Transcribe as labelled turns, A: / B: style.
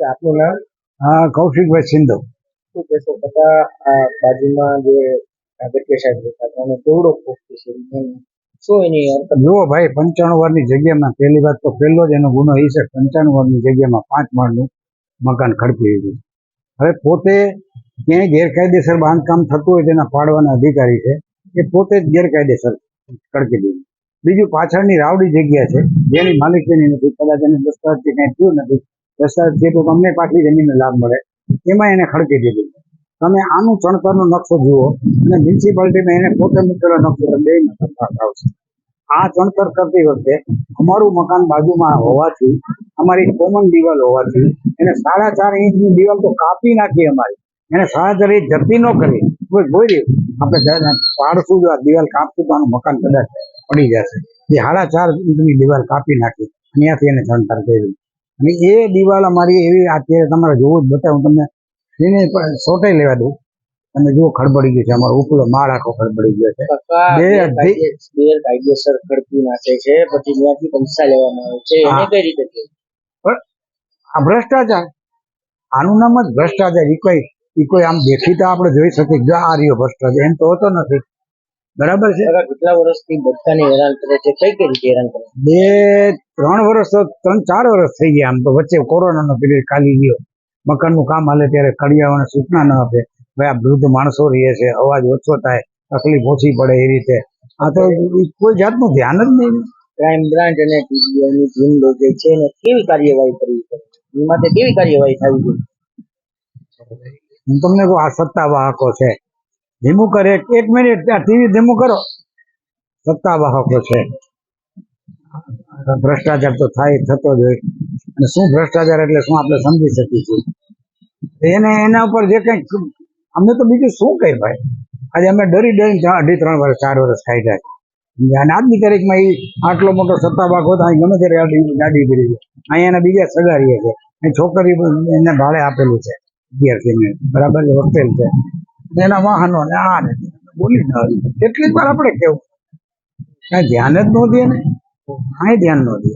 A: આપનું નામ?
B: હા કૌશિકભાઈ સિંધુ.
A: શું કહેશો? બધા આ બાજુમાં જે નાગરિક સાહેબ રહેતા હતા અને કેવડો પોસ્ટ છે શું એની
B: જુઓ ભાઈ પંચાણું વારની જગ્યામાં પહેલી વાત તો પહેલો જ એનો ગુનો એ છે પંચાણું વારની જગ્યામાં પાંચ માળનું મકાન ખડકી લીધું હવે પોતે ક્યાંય ગેરકાયદેસર બાંધકામ થતું હોય તેના પાડવાના અધિકારી છે એ પોતે જ ગેરકાયદેસર ખડકી દીધું. બીજું પાછળની રાવડી જગ્યા છે જેની માલિકીની નથી કદાચ એને દસ્તાવેજ કે થયું નથી દસ્તાવેજ છે તો તમને પાછી જમીનનો લાભ મળે. એમાં એને ખડકી દીધું. તમે આનું ચણતરનો નકશો જુઓ અને મ્યુનિસિપાલિટીમાં એને પોતે મૂકેલો નકશો બે આવશે. આ ચણતર કરતી વખતે અમારું મકાન બાજુમાં હોવાથી, અમારી કોમન દિવાલ હોવાથી, એને સાડા ચાર ઇંચની દિવાલ તો કાપી નાખી અમારી. એને સાડા ચાર ઇંચ જતી ન કરી. બોલી આપણે પાડશું જો આ દિવાલ કાપશું તો આનું મકાન કદાચ પડી જશે. એ સાડા ચાર ઇંચની દિવાલ કાપી નાખી ત્યાંથી એને ચણતર કર્યું. અને એ દિવાલ અમારી એવી અત્યારે તમારે જોવું જ બતાવું. તમને એને સોટાઈ લેવા દઉં. તમે જુઓ ખડબડી ગયું છે અમારો ઉપલો માળ આખો ખડબડી ગયો છે. બે
A: કાયદેસર ખડપી નાખે છે પછી ત્યાંથી પૈસા લેવામાં આવે છે. એને કઈ રીતે પણ
B: આ ભ્રષ્ટાચાર. આનું નામ જ ભ્રષ્ટાચાર. ઈ કોઈ એ કોઈ આમ દેખીતા આપણે જોઈ શકીએ જો આ રહ્યો ભ્રષ્ટાચાર. એમ તો હોતો નથી. બરાબર છે?
A: કેટલા વર્ષથી બધાને હેરાન કરે છે? કઈ કઈ રીતે હેરાન કરે છે?
B: બે ત્રણ વર્ષ ત્રણ ચાર વર્ષ થઈ ગયા આમ તો વચ્ચે કોરોનાનો પીરિયડ ખાલી ગયો. મકાનનું કામ હાલે ત્યારે કડિયાઓને સૂચના ન આપે. ભાઈ આ વૃદ્ધ માણસો રહે છે અવાજ ઓછો થાય તકલીફ ઓછી પડે એ રીતે. આ તો કોઈ જાતનું ધ્યાન જ નહીં.
A: ક્રાઇમ બ્રાન્ચ અને પીડીઆઈની ટીમ જે છે ને કેવી કાર્યવાહી કરવી પડે? એ માટે કેવી કાર્યવાહી થવી જોઈએ?
B: હું તમને કહું આ સત્તાવાહકો છે. ધીમું કરે એક મિનિટ ટીવી ધીમું કરો. સત્તાવાહકો છે. ભ્રષ્ટાચાર તો થાય, થતો જ હોય. અને શું ભ્રષ્ટાચાર એટલે શું આપણે સમજી શકીએ એને, એના ઉપર જે કંઈક અમને તો બીજું શું કહી ભાઈ? આજે અમે ડરી ડરીને અઢી ત્રણ વર્ષ, ચાર વર્ષ ખાઈ જાય. અને આજની તારીખમાં એ આટલો મોટો સત્તા ભાગ હોતા, અહીં ગમે ત્યારે ગાડી કરી છે અહીંયા એના બીજા સગારીએ છે. અહીં છોકરી એને ભાડે આપેલું છે, વિદ્યાર્થીને. બરાબર હોટેલ છે. એના વાહનો ને આ બોલી ન કેટલીક વાર આપણે કેવું? કાંઈ ધ્યાન જ નહોતી ને. કાંઈ ધ્યાન ન દે.